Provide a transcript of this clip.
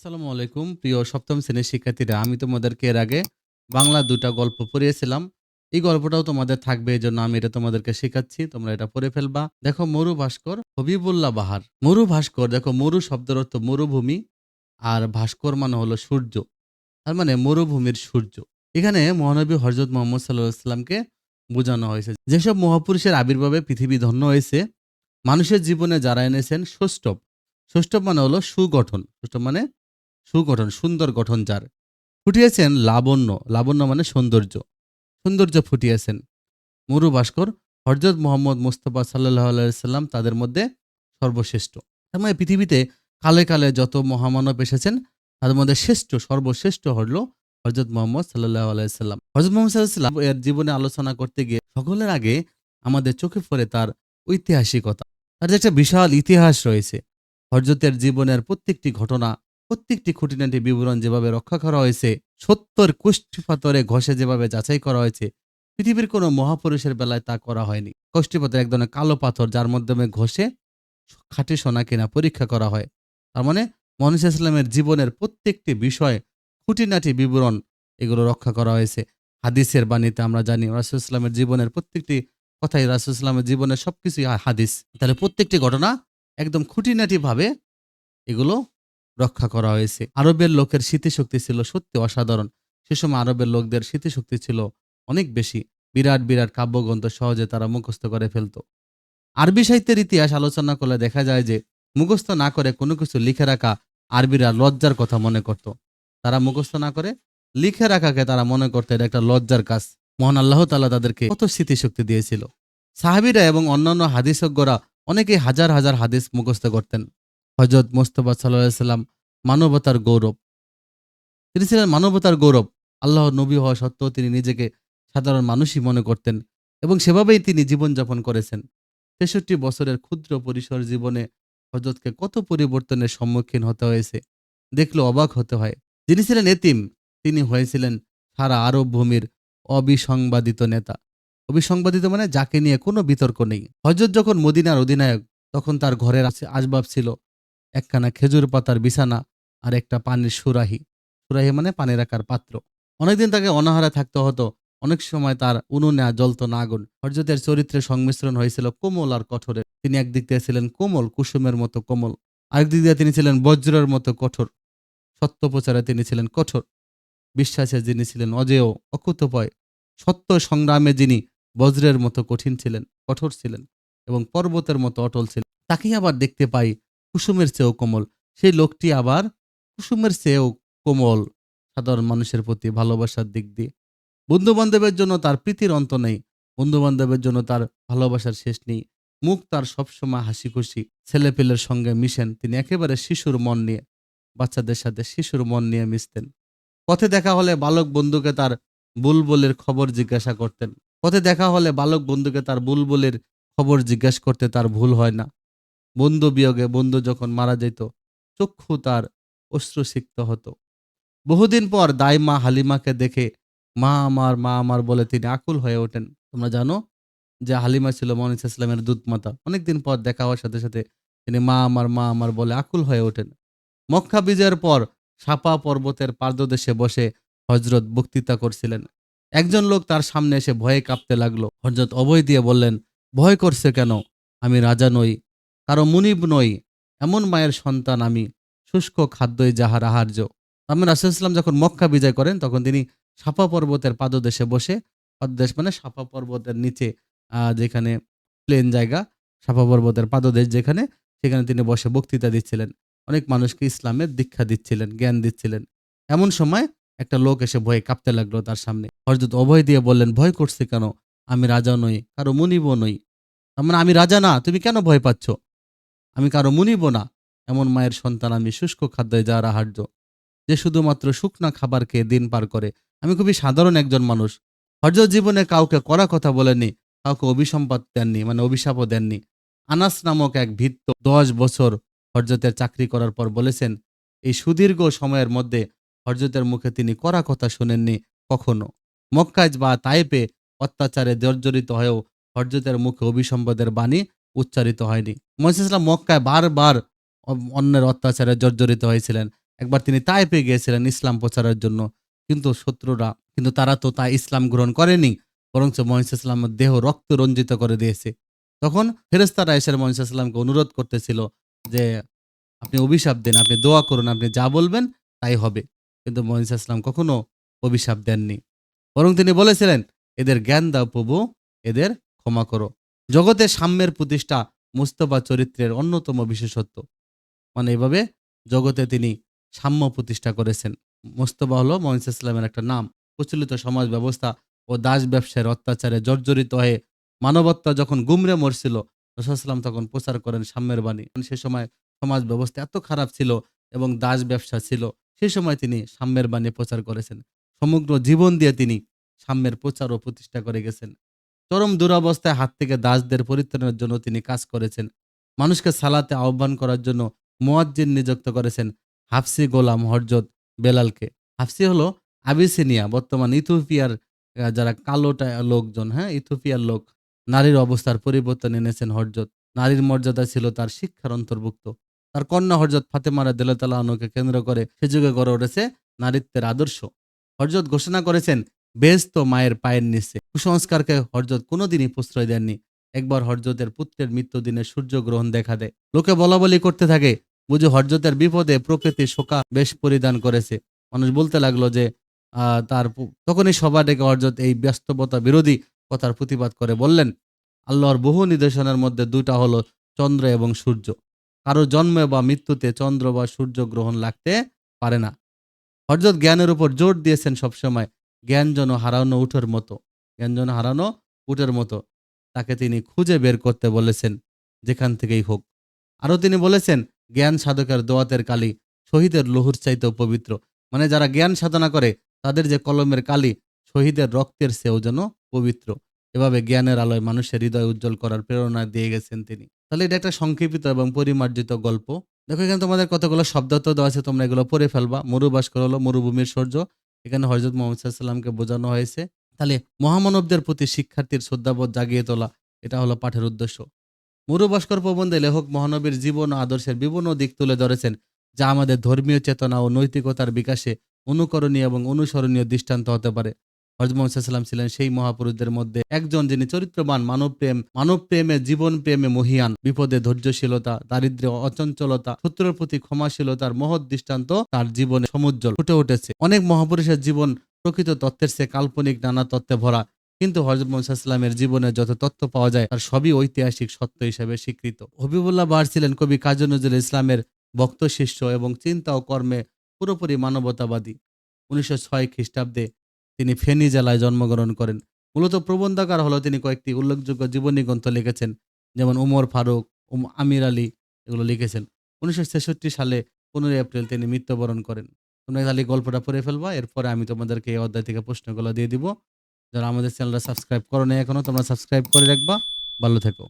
আসসালামু আলাইকুম। প্রিয় সপ্তম শ্রেণির শিক্ষার্থীরা, আমি তোমাদেরকে এর আগে বাংলা দুটা গল্প পড়িয়েছিলাম। এই গল্পটাও তোমাদের থাকবে এই জন্য আমি এটা তোমাদেরকে শেখাচ্ছি। তোমরা এটা পড়ে ফেলবা। দেখো, মরু ভাস্কর, হবিবুল্লাহ বাহার। মরু ভাস্কর, দেখো, মরু শব্দের অর্থ মরুভূমি, আর ভাস্কর মানে হলো সূর্য। তার মানে মরুভূমির সূর্য। এখানে মহানবী হজরত মোহাম্মদ সাল্লাহামকে বোঝানো হয়েছে। যেসব মহাপুরুষের আবির্ভাবে পৃথিবী ধন্য হয়েছে, মানুষের জীবনে যারা এনেছেন ষষ্ঠব ষষ্ঠব মানে হলো সুগঠন। ষষ্ঠব মানে সুগঠন, সুন্দর গঠন যার। ফুটিয়েছেন লাবণ্য। লাবণ্য মানে সৌন্দর্য। সৌন্দর্য ফুটিয়েছেন। মরু ভাস্কর হরজত মোহাম্মদ মুস্তফা সাল্লাহ তাদের মধ্যে সর্বশ্রেষ্ঠ। তার মানে পৃথিবীতে কালে কালে যত মহামানব এসেছেন, তাদের মধ্যে শ্রেষ্ঠ, সর্বশ্রেষ্ঠ হল হরজত মোহাম্মদ সাল্লাহ আলাইসাল্লাম হরজত মোহাম্মদ সাল্লাহ এর জীবনে আলোচনা করতে গিয়ে সকলের আগে আমাদের চোখে পড়ে তার ঐতিহাসিকতা। তার যে একটা বিশাল ইতিহাস রয়েছে। হরজতের জীবনের প্রত্যেকটি ঘটনা প্রত্যেকটি খুঁটিনাটি বিবরণ যেভাবে রক্ষা করা হয়েছে, সত্তর কুষ্ঠিপাতরে ঘষে যেভাবে যাচাই করা হয়েছে, পৃথিবীর কোনো মহাপুরুষের বেলায় তা করা হয়নি। কষ্টিপাতর এক ধরনের কালো পাথর যার মাধ্যমে ঘষে খাঁটি সোনা কিনা পরীক্ষা করা হয়। তার মানে মনুষ ইসলামের জীবনের প্রত্যেকটি বিষয়, খুঁটিনাটি বিবরণ, এগুলো রক্ষা করা হয়েছে। হাদিসের বাণীতে আমরা জানি, রাসুল ইসলামের জীবনের প্রত্যেকটি কথাই রাসুল ইসলামের জীবনের সবকিছুই হাদিস। তাহলে প্রত্যেকটি ঘটনা একদম খুঁটিনাটিভাবে এগুলো রক্ষা করা হয়েছে। আরবের লোকের স্মৃতিশক্তি ছিল সত্যি অসাধারণ। সে সময় আরবের লোকদের স্মৃতিশক্তি ছিল অনেক বেশি। বিরাট বিরাট কাব্যগ্রন্থ সহজে তারা মুখস্থ করে ফেলত। আরবি সাহিত্যের ইতিহাস আলোচনা করলে দেখা যায় যে, মুখস্থ না করে কোনো কিছু লিখে রাখা আরবিরা লজ্জার কথা মনে করত। তারা মুখস্থ না করে লিখে রাখাকে তারা মনে করতো এটা একটা লজ্জার কাজ। মহান আল্লাহ তালা তাদেরকে কত স্মৃতিশক্তি দিয়েছিল। সাহাবিরা এবং অন্যান্য হাদিসজ্ঞরা অনেকে হাজার হাজার হাদিস মুখস্থ করতেন। হজরত মোস্তফা সাল্লাম মানবতার গৌরব। তিনি ছিলেন মানবতার গৌরব। আল্লাহ নবী হওয়া সত্ত্বেও তিনি নিজেকে সাধারণ মানুষই মনে করতেন এবং সেভাবেই তিনি জীবনযাপন করেছেন। তেষট্টি বছরের ক্ষুদ্র পরিসর জীবনে হজরতকে কত পরিবর্তনের সম্মুখীন হতে হয়েছে দেখলে অবাক হতে হয়। যিনি ছিলেন এতিম, তিনি হয়েছিলেন সারা আরব ভূমির অবিসংবাদিত নেতা। অবিসংবাদিত মানে যাকে নিয়ে কোনো বিতর্ক নেই। হজরত যখন মদিনার অধিনায়ক, তখন তার ঘরের আসবাব ছিল একখানা খেজুর পাতার বিছানা আর একটা পানির সুরাহি। সুরাহি মানে পানি রাখার পাত্র। অনেকদিন তাকে অনাহারে থাকতে হতো। অনেক সময় তার উনুনে জ্বলত না আগুন হরজতের চরিত্রের সংমিশ্রণ হয়েছিল কোমল আর কঠোরের। তিনি একদিক দিয়ে ছিলেন কোমল, কুসুমের মতো কোমল। আরেকদিক দিয়ে তিনি ছিলেন বজ্রের মতো কঠোর। সত্য প্রচারে তিনি ছিলেন কঠোর। বিশ্বাসে যিনি ছিলেন অজেয় অকুতপয় সত্য সংগ্রামে যিনি বজ্রের মতো কঠিন ছিলেন, কঠোর ছিলেন এবং পর্বতের মতো অটল ছিলেন। তাকেই আবার দেখতে পাই কুসুমের চেয়েও কোমল। সেই লোকটি আবার কুসুমের চেয়েও কোমল, সাধারণ মানুষের প্রতি ভালোবাসার দিক দিয়ে। বন্ধু বান্ধবের জন্য তার প্রীতির অন্ত নেই বন্ধু বান্ধবের জন্য তার ভালোবাসার শেষ নেই। মুখ তার সবসময় হাসি খুশি ছেলেপেলের সঙ্গে মিশেন। তিনি একেবারে শিশুর মন নিয়ে, বাচ্চাদের সাথে শিশুর মন নিয়ে মিশতেন। পথে দেখা হলে বালক বন্ধুকে তার বুলবুলের খবর জিজ্ঞাসা করতেন। পথে দেখা হলে বালক বন্ধুকে তার বুলবুলের খবর জিজ্ঞাসা করতে তার ভুল হয় না। বন্ধু বিয়োগে বন্ধু যখন মারা যেত চক্ষু তার অশ্রুসিক্ত হতো। বহুদিন পর দাই মা হালিমাকে দেখে, মা আমার মা আমার বলে তিনি আকুল হয়ে ওঠেন। তোমরা জানো যে হালিমা ছিল মনিস ইসলামের দুধমাতা অনেকদিন পর দেখা হওয়ার সাথে সাথে তিনি মা আমার মা আমার বলে আকুল হয়ে ওঠেন। মক্কা বিজয়ের পর সাপা পর্বতের পার্দদেশে বসে হজরত বক্তৃতা করছিলেন। একজন লোক তার সামনে এসে ভয়ে কাঁপতে লাগল। হজরত অভয় দিয়ে বললেন, ভয় করছে কেন? আমি রাজা নই। কারও মুনিব নই, এমন মায়ের সন্তান আমি, শুষ্ক খাদ্যই যাহার আহার্য। আমি রাসুলাম যখন মক্কা বিজয় করেন, তখন তিনি সাপা পর্বতের পাদদেশে বসে, পাদদেশ মানে সাপা পর্বতের নিচে যেখানে প্লেন জায়গা, সাপা পর্বতের পাদদেশ যেখানে, সেখানে তিনি বসে বক্তৃতা দিচ্ছিলেন। অনেক মানুষকে ইসলামের দীক্ষা দিচ্ছিলেন, জ্ঞান দিচ্ছিলেন। এমন সময় একটা লোক এসে ভয়ে কাঁপতে লাগল তার সামনে। হরজত অভয় দিয়ে বললেন, ভয় করছে কেন? আমি রাজা নই, কারও মুনিবও নই। তার মানে আমি রাজা না, তুমি কেন ভয় পাচ্ছ? আমি কারও মুনিব না। এমন মায়ের সন্তান আমি শুষ্ক খাদ্যে যাওয়ার আহার্য। যে শুধুমাত্র শুকনা খাবার খেয়ে দিন পার করে। আমি খুবই সাধারণ একজন মানুষ। হরজত জীবনে কাউকে করা কথা বলেনি কাউকে অভিসম্পাদ দেননি মানে অভিশাপও দেননি। আনাস নামক এক ভিত্ত দশ বছর হরজতের চাকরি করার পর বলেছেন, এই সুদীর্ঘ সময়ের মধ্যে হরজতের মুখে তিনি করা কথা শোনেননি কখনো। মক্কাজ বা তাইপে অত্যাচারে জর্জরিত হয়েও হরজতের মুখে অভিসম্পদের বাণী উচ্চারিত হয়নি। মহিসাল্লাম মক্কায় বারবার অন্যের অত্যাচারে জর্জরিত হয়েছিলেন। একবার তিনি তাইপে গিয়েছিলেন ইসলাম প্রচারের জন্য। কিন্তু শত্রুরা, কিন্তু তারা তো তা ইসলাম গ্রহণ করেনি, বরঞ্চ মহিষা ইসলামের দেহ রক্ত রঞ্জিত করে দিয়েছে। তখন ফেরেস্তারা এসে মহিষা ইসলামকে অনুরোধ করতেছিল যে, আপনি অভিশাপ দেন, আপনি দোয়া করুন, আপনি যা বলবেন তাই হবে। কিন্তু মহিষা ইসলাম কখনো অভিশাপ দেননি। বরং তিনি বলেছিলেন, এদের জ্ঞান দাও প্রভু, এদের ক্ষমা করো। জগতে সাম্যের প্রতিষ্ঠা মুস্তফা চরিত্রের অন্যতম বিশেষত্ব। মানে এভাবে জগতে তিনি সাম্য প্রতিষ্ঠা করেছেন। মোস্তফা হলো মহিষ ইসলামের একটা নাম। প্রচলিত সমাজ ব্যবস্থা ও দাস ব্যবসায়ের অত্যাচারে জর্জরিত হয়ে মানবত্বা যখন গুমরে মরছিল রসুলাম তখন প্রচার করেন সাম্যের বাণী। সে সময় সমাজ ব্যবস্থা এত খারাপ ছিল এবং দাস ব্যবসা ছিল, সে সময় তিনি সাম্যের বাণী প্রচার করেছেন। সমগ্র জীবন দিয়ে তিনি সাম্যের প্রচার ও প্রতিষ্ঠা করে গেছেন। চরম দুরবস্থায় হাত থেকে দাসদের পরিত্রাণের জন্য তিনি কাজ করেছেন। মানুষকে সালাতে আহ্বান করার জন্য মোয়াজ্জিন নিযুক্ত করেছেন হাফসি গোলাম হরজত বেলালকে। হাফসি হলো আবিসিনিয়া, বর্তমান ইথিওপিয়ার যারা কালোটা লোকজন হ্যাঁ ইথিওপিয়ার লোক। নারীর অবস্থার পরিবর্তন এনেছেন হরজত। নারীর মর্যাদা ছিল তার শিক্ষার অন্তর্ভুক্ত। তার কন্যা হরজত ফাতেমারা দেলতালা আনুকে কেন্দ্র করে সে যুগে গড়ে উঠেছে নারীত্বের আদর্শ। হরজত ঘোষণা করেছেন বেশ তো মায়ের পায়ের নিচে। কুসংস্কারকে হরজত কোনোদিনই প্রশ্রয় দেননি। একবার হরজতের পুত্রের মৃত্যুদিনে সূর্যগ্রহণ দেখা দেয়। লোকে বলা বলি করতে থাকে, বুঝে হরজতের বিপদে প্রকৃতি শোকা বেশ পরিধান করেছে। মানুষ বলতে লাগল যে তার তখনই সভা ডেকে হরজত এই ব্যস্ততা বিরোধী কথার প্রতিবাদ করে বললেন, আল্লাহর বহু নিদর্শনের মধ্যে দুটা হলো চন্দ্র এবং সূর্য। কারও জন্মে বা মৃত্যুতে চন্দ্র বা সূর্য গ্রহণ লাগতে পারে না। হরজত জ্ঞানের উপর জোর দিয়েছেন সবসময়। জ্ঞান যেন হারানো উঠের মতো, জ্ঞান যেন হারানো উঠের মতো। তাকে তিনি খুঁজে বের করতে বলেছেন, যেখান থেকেই হোক। আরও তিনি বলেছেন, জ্ঞান সাধকের দোয়াতের কালি শহীদের লহুর চাইতেও পবিত্র। মানে যারা জ্ঞান সাধনা করে, তাদের যে কলমের কালি শহীদের রক্তের চেয়েও যেন পবিত্র। এভাবে জ্ঞানের আলোয় মানুষের হৃদয় উজ্জ্বল করার প্রেরণা দিয়ে গেছেন তিনি। তাহলে এটা একটা সংক্ষেপিত এবং পরিমার্জিত গল্প। দেখো এখানে তোমাদের কতগুলো শব্দার্থ দেওয়া আছে, তোমরা এগুলো পড়ে ফেলবা। মরুভাস্কর হলো মরুভূমির সূর্য এখানে হজরত মোহাম্মদ সাল্লামকে বোঝানো হয়েছে। তাহলে মহামানবদের প্রতি শিক্ষার্থীর শ্রদ্ধাবোধ জাগিয়ে তোলা, এটা হলো পাঠের উদ্দেশ্য। মুরু ভাস্কর প্রবন্ধে লেখক মহানবীর জীবন ও আদর্শের বিভিন্ন দিক তুলে ধরেছেন, যা আমাদের ধর্মীয় চেতনা ও নৈতিকতার বিকাশে অনুকরণীয় এবং অনুসরণীয় দৃষ্টান্ত হতে পারে। হজরত মোহাম্মদ ছিলেন সেই মহাপুরুষদের মধ্যে একজন যিনি চরিত্রবান মানব প্রেম মানব প্রেমে জীবন প্রেমে মহিয়ান। বিপদে ধৈর্যশীলতা, দারিদ্র্য, অচঞ্চলতা, শত্রুর প্রতি ক্ষমাশীলতার মহৎ দৃষ্টান্ত তার জীবনে সমুজ্জ্বল ফুটে উঠেছে। অনেক মহাপুরুষের জীবন প্রকৃত তত্ত্বের চেয়ে কাল্পনিক, নানা তত্ত্বে ভরা। কিন্তু হজরত মোহাম্মদের জীবনে যত তথ্য পাওয়া যায়, তার সবই ঐতিহাসিক সত্য হিসেবে স্বীকৃত। হবিবুল্লাহ বাহার ছিলেন কবি কাজী নজরুল ইসলামের বক্ত শিষ্য এবং চিন্তা ও কর্মে পুরোপুরি মানবতাবাদী। উনিশশো ছয় খ্রিস্টাব্দে তিনি ফেনী জেলায় জন্মগ্রহণ করেন। মূলত প্রবন্ধকার হলো তিনি কয়েকটি উল্লেখযোগ্য জীবনী গ্রন্থ লিখেছেন, যেমন উমর ফারুক, উম আমির আলী এগুলো লিখেছেন। উনিশশো ছেষট্টি সালে পনেরোই এপ্রিল তিনি মৃত্যুবরণ করেন। তোমরা খালি গল্পটা পড়ে ফেলবা, এরপরে আমি তোমাদেরকে এই অধ্যায় থেকে প্রশ্নগুলো দিয়ে দিব। যারা আমাদের চ্যানেলটা সাবস্ক্রাইব করো না এখনও, তোমরা সাবস্ক্রাইব করে রাখবা। ভালো থেকো।